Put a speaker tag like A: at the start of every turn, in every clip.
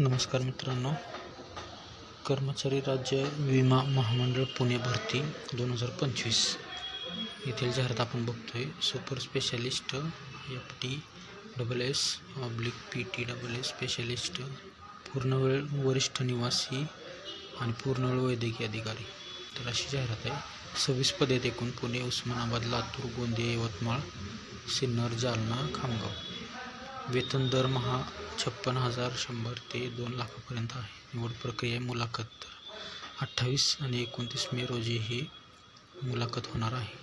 A: नमस्कार मित्रांनो. कर्मचारी राज्य विमा महामंडळ पुणे भरती दोन हजार पंचवीस. येथील जाहिरात आपण बघतो आहे super specialist F T double S oblique P T double S specialist पूर्णवेळ वरिष्ठ निवासी आणि पूर्णवेळ वैद्यकीय अधिकारी. तर अशी जाहिरात आहे. सव्वीस पदे एकूण. पुणे उस्मानाबाद लातूर गोंदिया यवतमाळ सिन्नर जालना खामगाव. वेतन दरमहा छप्पन हजार शंभर ते दोन लाखापर्यंत आहे. निवड प्रक्रिया मुलाखत. अठ्ठावीस आणि एकोणतीस मे रोजी ही मुलाखत होणार आहे.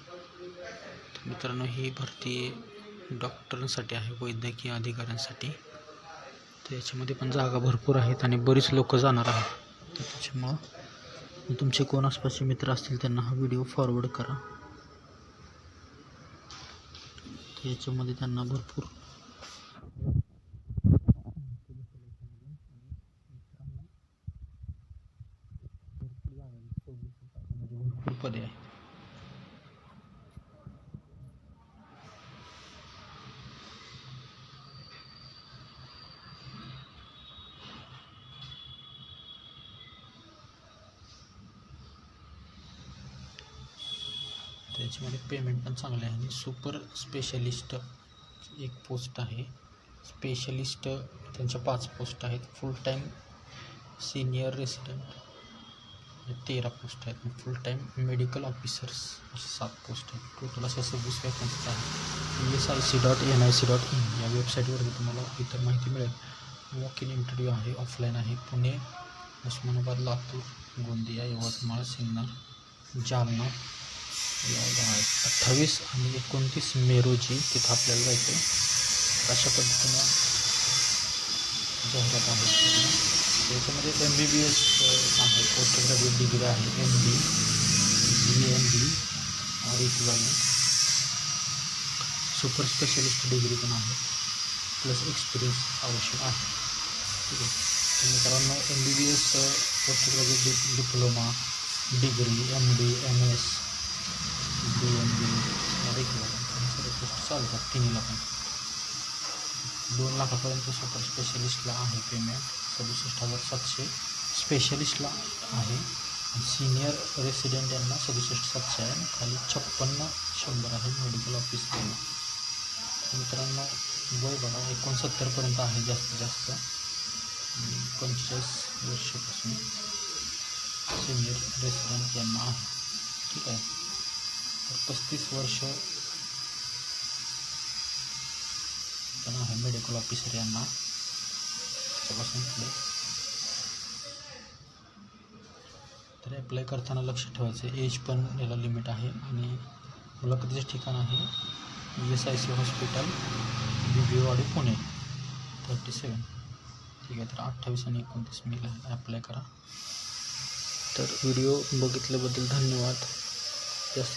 A: तर मित्रांनो ही भरती डॉक्टरांसाठी आहे वैद्यकीय अधिकाऱ्यांसाठी. तर याच्यामध्ये पण जागा भरपूर आहेत आणि बरीच लोक जाणार आहेत. तर त्याच्यामुळं तुमचे कोण आसपासचे मित्र असतील त्यांना हा व्हिडिओ फॉरवर्ड करा. तर याच्यामध्ये त्यांना भरपूर पदे आहेत त्याच्यामध्ये पेमेंट पण चांगलं आहे आणि सुपर स्पेशलिस्ट एक पोस्ट आहे. स्पेशलिस्ट त्यांच्या पाच पोस्ट आहेत. फुल टाईम सिनियर रेसिडेंट तेरा पोस्ट आहेत. फुल टाईम मेडिकल ऑफिसर्स असे सात पोस्ट आहेत. टोटल अशा सव्वीस वॅकन्सीज आहेत. S I C dot N I C dot in या वेबसाईटवरती तुम्हाला इतर माहिती मिळेल. वॉक इन इंटरव्ह्यू आहे ऑफलाईन आहे. पुणे उस्मानाबाद लातूर गोंदिया यवतमाळ सिन्नर जालना. या आहेत. अठ्ठावीस आणि एकोणतीस मे रोजी तिथं आपल्याला जायचं आहे अशा पद्धतीनं जाहिरात आहे. त्याच्यामध्ये एम बी बी एस आहे. पोस्ट ग्रॅज्युएट डिग्री आहे M D B M B R equivalent super specialist degree पण आहे. प्लस एक्सपिरियन्स आवश्यक आहे. ठीक आहे. मित्रांनो M B B S post graduate डि diploma degree M D M S B M B सर्व पोस्ट चालतात तिन्हीला पण. दोन लाखापर्यंत सुपर स्पेशलिस्टला आहे पेमेंट सदुसष्ट हज़ार सातशे स्पेशलिस्टला आहे. सिनियर रेसिडेंट यांना सदुसष्ट सातशे आहे. खाली छप्पन्न शंभर आहे मेडिकल ऑफ़िस मित्रांनो, वय बघा एकोणसत्तरपर्यंत आहे जास्तीत जास्त. पंचेचाळीस वर्षापासून सिनियर रेसिडेंट यांना ठीक तर पस्तीस वर्ष आहे मेडिकल ऑफिसर यांना. तर अप्लाय करताना लक्ष ठेवायचं. एज पण याला लिमिट आहे आणि मुलाखतीचं ठिकाण आहे E S I C hospital Bibwewadi Pune. Thirty seven ठीक आहे तर अठ्ठावीस आणि एकोणतीस मेला अप्लाय करा. तर व्हिडिओ बघितल्याबद्दल धन्यवाद. जास्त